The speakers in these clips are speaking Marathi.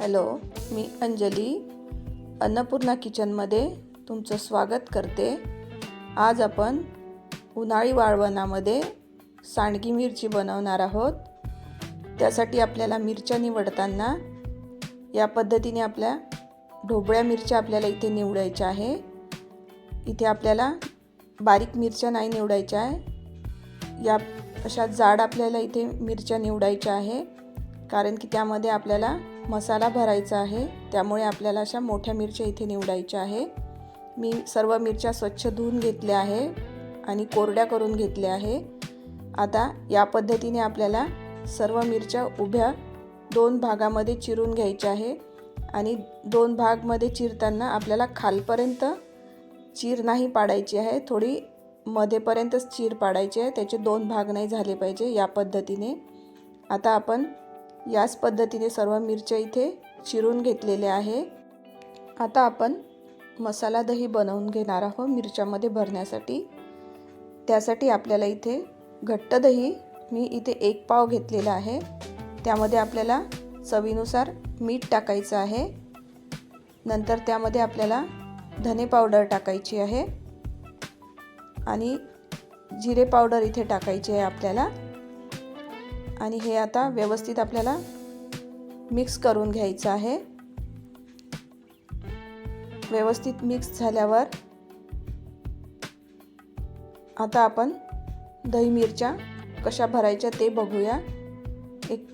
हॅलो मी अंजली अन्नपूर्णा किचनमध्ये तुमचं स्वागत करते. आज आपण उन्हाळी वाळवणामध्ये सांडगी मिरची बनवणार आहोत. त्यासाठी आपल्याला मिरच्या निवडताना या पद्धतीने आपल्या ढोबळ्या मिरच्या आपल्याला इथे निवडायच्या आहे. इथे आपल्याला बारीक मिरच्या नाही निवडायच्या आहे. या अशा जाड आपल्याला इथे मिरच्या निवडायच्या आहे. कारण की त्यामध्ये आपल्याला मसाला भरायचा आहे. त्यामुळे आपल्याला अशा मोठ्या मिरच्या इथे निवडायच्या आहे. मी सर्व मिरच्या स्वच्छ धुवून घेतल्या आहे आणि कोरड्या करून घेतल्या आहे. आता या पद्धतीने आपल्याला सर्व मिरच्या उभ्या दोन भागामध्ये चिरून घ्यायच्या आहे आणि दोन भागमध्ये चिरताना आपल्याला खालपर्यंत चीर नाही पाडायची आहे. थोडी मध्येपर्यंतच चीर पाडायची आहे. त्याचे दोन भाग नाही झाले पाहिजे या पद्धतीने. आता आपण याच पद्धतीने सर्व मिरच्या इथे चिरून घेतलेल्या आहे. आता आपण मसाला दही बनवून घेणार आहोत मिरच्यामध्ये भरण्यासाठी. त्यासाठी आपल्याला इथे घट्ट दही मी इथे एक पाव घेतलेला आहे. त्यामध्ये आपल्याला चवीनुसार मीठ टाकायचं आहे. नंतर त्यामध्ये आपल्याला धने पावडर टाकायची आहे. आणि जिरे पावडर इथे टाकायची आहे आपल्याला. आणि हे आता व्यवस्थित आपल्याला मिक्स करून घ्यायचं आहे. व्यवस्थित मिक्स झाल्यावर आता आपण दही मिरच्या कशा भरायच्या ते बघूया. एक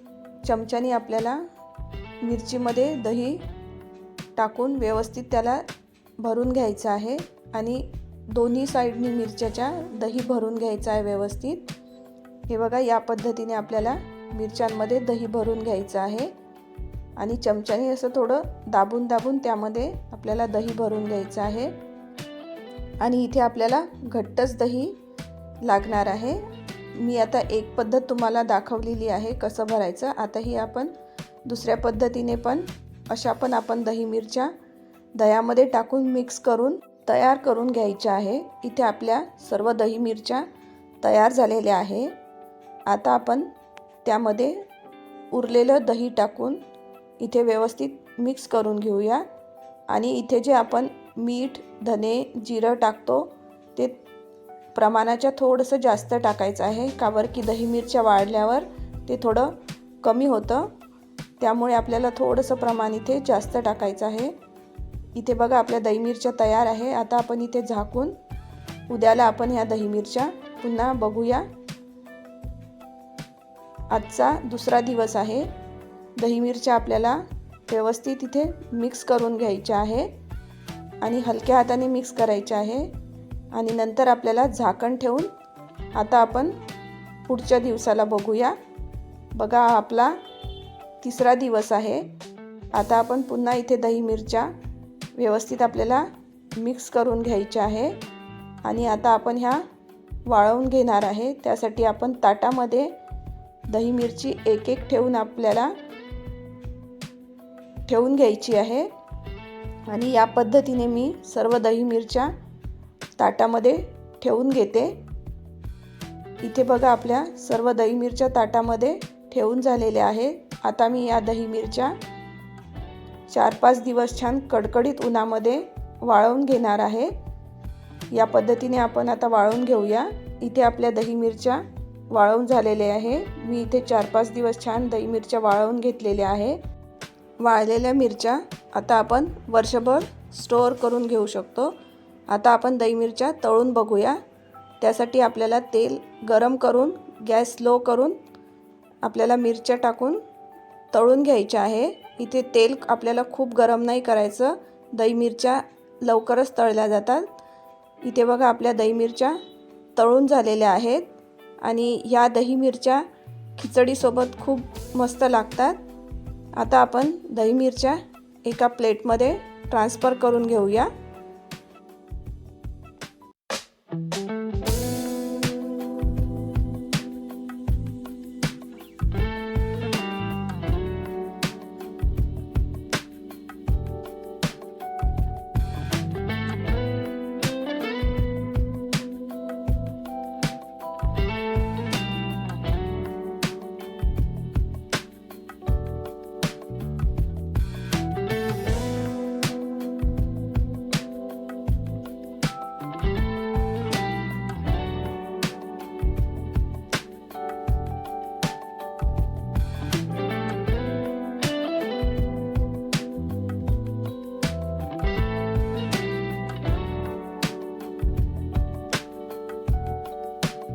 चमच्याने आपल्याला मिरचीमध्ये दही टाकून व्यवस्थित त्याला भरून घ्यायचं आहे आणि दोन्ही साईडनी मिरच्याच्या दही भरून घ्यायचं आहे व्यवस्थित. हे बघा या पद्धतीने आपल्याला मिरच्यांमध्ये दही भरून घ्यायचं आहे. आणि चमच्याने असं थोडं दाबून दाबून त्यामध्ये आपल्याला दही भरून घ्यायचं आहे. आणि इथे आपल्याला घट्टच दही लागणार आहे. मी आता एक पद्धत तुम्हाला दाखवलेली आहे कसं भरायचं. आता ही आपण दुसऱ्या पद्धतीने पण अशा पण आपण दही मिरच्या दह्यामध्ये टाकून मिक्स करून तयार करून घ्यायच्या आहे. इथे आपल्या सर्व दही मिरच्या तयार झालेल्या आहे. आता आपण त्यामध्ये उरलेलं दही टाकून इथे व्यवस्थित मिक्स करून घेऊया. आणि इथे जे आपण मीठ धने जिरं टाकतो ते प्रमाणाच्या थोडंसं जास्त टाकायचं आहे. का बरं की दही मिरच्या वाढल्यावर ते थोडं कमी होतं. त्यामुळे आपल्याला थोडंसं प्रमाण इथे जास्त टाकायचं आहे. इथे बघा आपल्या दही मिरच्या तयार आहे. आता आपण इथे झाकून उद्याला आपण ह्या दही मिरच्या पुन्हा बघूया. आजचा दुसरा दिवस आहे. दही मिरच्या आपल्याला व्यवस्थित इथे मिक्स करून घ्यायच्या आहे आणि हलक्या हाताने मिक्स करायच्या आहे. आणि नंतर आपल्याला झाकण ठेवून आता आपण पुढच्या दिवसाला बघूया. बघा आपला तिसरा दिवस आहे. आता आपण पुन्हा इथे दही मिरच्या व्यवस्थित आपल्याला मिक्स करून घ्यायच्या आहे. आणि आता आपण ह्या वाळवून घेणार आहे. त्यासाठी आपण ताटामध्ये दही मिरची एक एक ठेवून आपल्याला ठेवून घ्यायची आहे. आणि या पद्धतीने मी सर्व दही मिरच्या ताटामध्ये ठेवून घेते. इथे बघा आपल्या सर्व दही मिरच्या ताटामध्ये ठेवून झालेल्या आहेत आता मी या दही मिरच्या चार पाच दिवस छान कडकडीत उन्हामध्ये वाळवून घेणार आहे. या पद्धतीने आपण आता वाळवून घेऊया. इथे आपल्या दही मिरच्या वाळवून झालेले आहे. मी इथे चार पाच दिवस छान दही मिरच्या वाळवून घेतलेल्या आहे. वाळलेल्या मिरच्या आता आपण वर्षभर स्टोअर करून घेऊ शकतो. आता आपण दही मिरच्या तळून बघूया. त्यासाठी आपल्याला तेल गरम करून गॅस स्लो करून आपल्याला मिरच्या टाकून तळून घ्यायच्या आहे. इथे तेल आपल्याला खूप गरम नाही करायचं. दही मिरच्या लवकरच तळल्या जातात. इथे बघा आपल्या दही मिरच्या तळून झालेल्या आहेत. आणि ह्या दही मिरच्या खिचडीसोबत खूप मस्त लागतात. आता आपण दही मिरच्या एका प्लेटमध्ये ट्रान्सफर करून घेऊया.